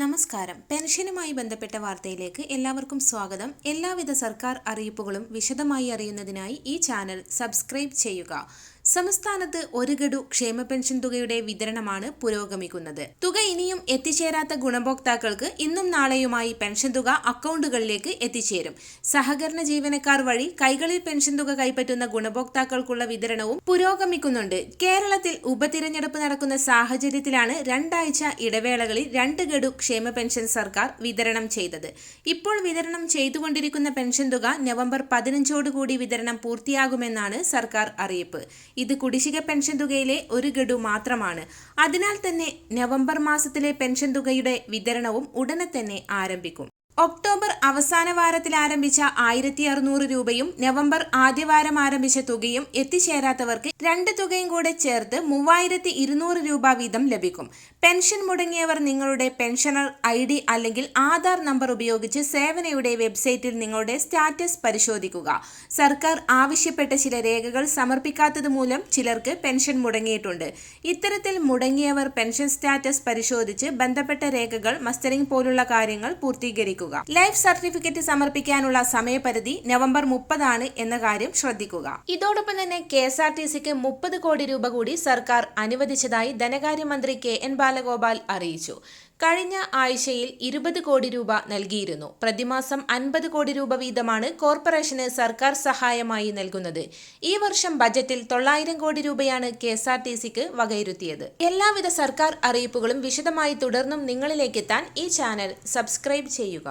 നമസ്കാരം. പെൻഷനുമായി ബന്ധപ്പെട്ട വാർത്തയിലേക്ക് എല്ലാവർക്കും സ്വാഗതം. എല്ലാവിധ സർക്കാർ അറിയിപ്പുകളും വിശദമായി അറിയുന്നതിനായി ഈ ചാനൽ സബ്സ്ക്രൈബ് ചെയ്യുക. സംസ്ഥാനത്ത് ഒരു ഗഡു ക്ഷേമ പെൻഷൻ തുകയുടെ വിതരണമാണ് പുരോഗമിക്കുന്നത്. തുക ഇനിയും എത്തിച്ചേരാത്ത ഗുണഭോക്താക്കൾക്ക് ഇന്നും നാളെയുമായി പെൻഷൻ തുക അക്കൗണ്ടുകളിലേക്ക് എത്തിച്ചേരും. സഹകരണ ജീവനക്കാർ വഴി കൈകളിൽ പെൻഷൻ തുക കൈപ്പറ്റുന്ന ഗുണഭോക്താക്കൾക്കുള്ള വിതരണവും പുരോഗമിക്കുന്നുണ്ട്. കേരളത്തിൽ ഉപതിരഞ്ഞെടുപ്പ് നടക്കുന്ന സാഹചര്യത്തിലാണ് രണ്ടാഴ്ച ഇടവേളകളിൽ രണ്ട് ഗഡു ക്ഷേമ പെൻഷൻ സർക്കാർ വിതരണം ചെയ്തത്. ഇപ്പോൾ വിതരണം ചെയ്തുകൊണ്ടിരിക്കുന്ന പെൻഷൻ തുക നവംബർ പതിനഞ്ചോടുകൂടി വിതരണം പൂർത്തിയാകുമെന്നാണ് സർക്കാർ അറിയിപ്പ്. ഇത് കുടിശ്ശിക പെൻഷൻ തുകയിലെ ഒരു ഗഡു മാത്രമാണ്. അതിനാൽ തന്നെ നവംബർ മാസത്തിലെ പെൻഷൻ തുകയുടെ വിതരണവും ഉടനെ തന്നെ ആരംഭിക്കും. ഒക്ടോബർ അവസാന വാരത്തിൽ ആരംഭിച്ച ആയിരത്തി അറുന്നൂറ് രൂപയും നവംബർ ആദ്യവാരം ആരംഭിച്ച തുകയും എത്തിച്ചേരാത്തവർക്ക് രണ്ട് തുകയും കൂടെ ചേർത്ത് മൂവായിരത്തി ഇരുന്നൂറ് രൂപ വീതം ലഭിക്കും. പെൻഷൻ മുടങ്ങിയവർ നിങ്ങളുടെ പെൻഷനർ ഐ ഡി അല്ലെങ്കിൽ ആധാർ നമ്പർ ഉപയോഗിച്ച് സേവനയുടെ വെബ്സൈറ്റിൽ നിങ്ങളുടെ സ്റ്റാറ്റസ് പരിശോധിക്കുക. സർക്കാർ ആവശ്യപ്പെട്ട ചില രേഖകൾ സമർപ്പിക്കാത്തത് മൂലം ചിലർക്ക് പെൻഷൻ മുടങ്ങിയിട്ടുണ്ട്. ഇത്തരത്തിൽ മുടങ്ങിയവർ പെൻഷൻ സ്റ്റാറ്റസ് പരിശോധിച്ച് ബന്ധപ്പെട്ട രേഖകൾ മസ്റ്ററിംഗ് പോലുള്ള കാര്യങ്ങൾ പൂർത്തീകരിക്കുക. ലൈഫ് സർട്ടിഫിക്കറ്റ് സമർപ്പിക്കാനുള്ള സമയപരിധി നവംബർ മുപ്പതാണ് എന്ന കാര്യം ശ്രദ്ധിക്കുക. ഇതോടൊപ്പം തന്നെ കെ എസ് ആർ ടി സിക്ക് മുപ്പത് കോടി രൂപ കൂടി സർക്കാർ അനുവദിച്ചതായി ധനകാര്യമന്ത്രി കെ എൻ ബാലഗോപാൽ അറിയിച്ചു. കഴിഞ്ഞ ആഴ്ചയിൽ ഇരുപത് കോടി രൂപ നൽകിയിരുന്നു. പ്രതിമാസം അൻപത് കോടി രൂപ വീതമാണ് കോർപ്പറേഷന് സർക്കാർ സഹായമായി നൽകുന്നത്. ഈ വർഷം ബജറ്റിൽ തൊള്ളായിരം കോടി രൂപയാണ് കെ എസ് ആർ ടി സിക്ക് വകയിരുത്തിയത്. എല്ലാവിധ സർക്കാർ അറിയിപ്പുകളും വിശദമായി തുടർന്നും നിങ്ങളിലേക്കെത്താൻ ഈ ചാനൽ സബ്സ്ക്രൈബ് ചെയ്യുക.